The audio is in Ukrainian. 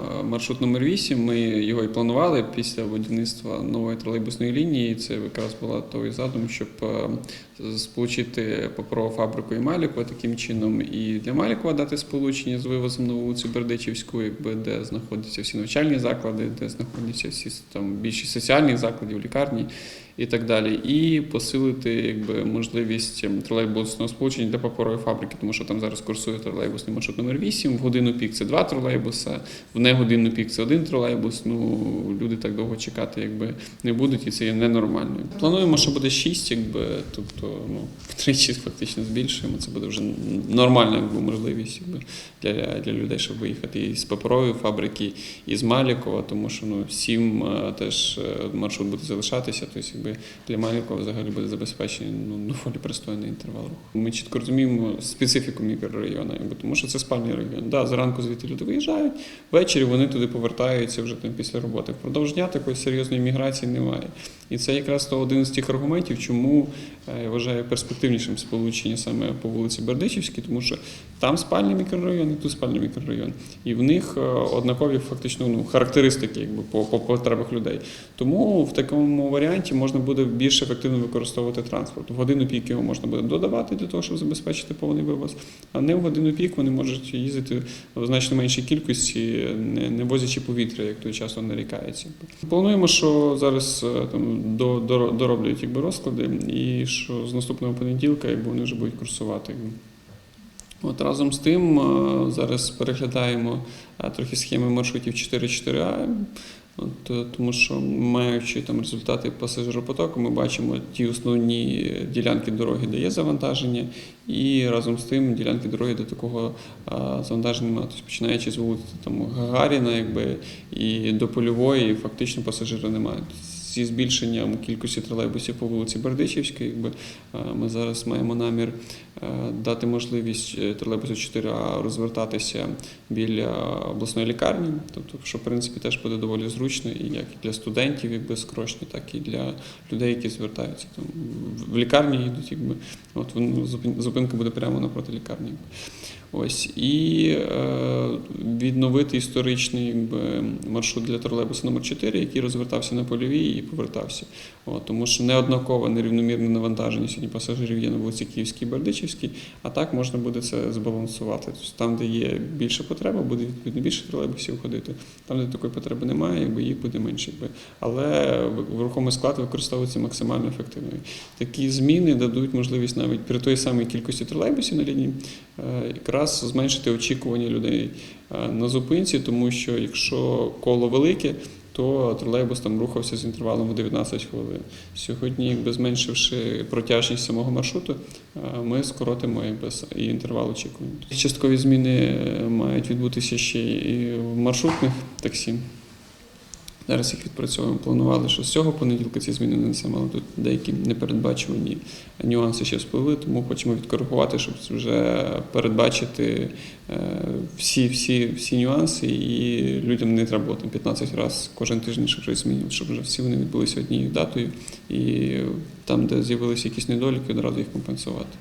Е, Маршрут номер 8 Ми його і планували після будівництва нової тролейбусної лінії. Це якраз була той задум, щоб е, сполучити паперову фабрику і Малікова таким чином, і для Малікова дати сполучення з вивозом на вулицю Бердичівську, якби де знаходяться всі навчальні заклади, де знаходяться всі там більшість соціальних закладів, лікарні і так далі, і посилити якби можливість ем, тролейбусного сполучення для паперової фабрики, тому що там зараз курсує тролейбусний маршрут номер 8 В годину пік це два тролейбуса, в негодинну пік це один тролейбус. Ну люди так довго чекати, якби не будуть, і це є ненормально. Плануємо, що буде шість, якби тобто ну втричі фактично збільшуємо. Це буде вже нормальна якби, можливість якби, для, для людей, щоб виїхати і з паперової фабрики, і з Малікова, тому що ну сім е, теж е, маршрут буде залишатися. Тобто, якби для Малікова взагалі буде забезпечений ну, доволі пристойний інтервал руху. Ми чітко розуміємо специфіку мікрорайону, тому що це спальний район. Да, зранку звідти люди виїжджають, ввечері вони туди повертаються вже там після роботи. Впродовж дня такої серйозної міграції немає. І це якраз то один з тих аргументів, чому е, я вважаю перспективнішим сполучення саме по вулиці Бердичівській, тому що там спальний мікрорайон і тут спальний мікрорайон. І в них е, однакові фактично ну, характеристики якби, по, по потребах людей. Тому в такому варіанті можна буде більш ефективно використовувати транспорт. В годину пік його можна буде додавати для того, щоб забезпечити повний вивоз, а не в годину пік вони можуть їздити в значно меншій кількості, не, возячи повітря, як то часто нарікається. Плануємо, що зараз е, там до, до, дороблять якби, розклади, і що з наступного понеділка якби, вони вже будуть курсувати. От разом з тим е, зараз переглядаємо е, трохи схеми маршрутів 4-4А. От, е, тому що маючи там результати пасажиропотоку, ми бачимо ті основні ділянки дороги, де є завантаження, і разом з тим ділянки дороги, де такого завантаження немає. Тобто починаючи з вулиці там Гагаріна, якби і до польової, фактично пасажира немає. Зі збільшенням кількості тролейбусів по вулиці Бердичівській, якби ми зараз маємо намір е, дати можливість е, тролейбусу 4А розвертатися біля обласної лікарні, тобто, що в принципі теж буде доволі зручно, і як для студентів, якби скорочно, так і для людей, які звертаються там в лікарні їдуть, якби от зупинка буде прямо напроти лікарні. Ось і е, відновити історичний якби, маршрут для тролейбуса номер 4 який розвертався на польовій і повертався. От, тому що неоднакове нерівномірне навантаження сьогодні пасажирів є на вулиці Київській Бердичівській, а так можна буде це збалансувати. Тобто там, де є більша потреба, буде відповідно більше тролейбусів ходити. Там, де такої потреби немає, якби їх буде менше. Якби. Але рухомий склад використовується максимально ефективно. Такі зміни дадуть можливість навіть при той самій кількості тролейбусів на лінії е, якраз зменшити очікування людей е, на зупинці, тому що якщо коло велике, то тролейбус там рухався з інтервалом в 19 хвилин. Сьогодні, якби зменшивши протяжність самого маршруту, е, ми скоротимо с- і інтервал очікування. Часткові зміни мають відбутися ще і в маршрутних таксі. Зараз їх відпрацьовуємо. Планували, що з цього понеділка ці зміни не несемо, але тут деякі непередбачувані нюанси ще спливли, тому хочемо відкоригувати, щоб вже передбачити е, всі, всі, всі нюанси, і людям не треба було там 15 разів кожен тиждень, щоб щось змінювати, щоб вже всі вони відбулися однією датою, і там, де з'явилися якісь недоліки, одразу їх компенсувати.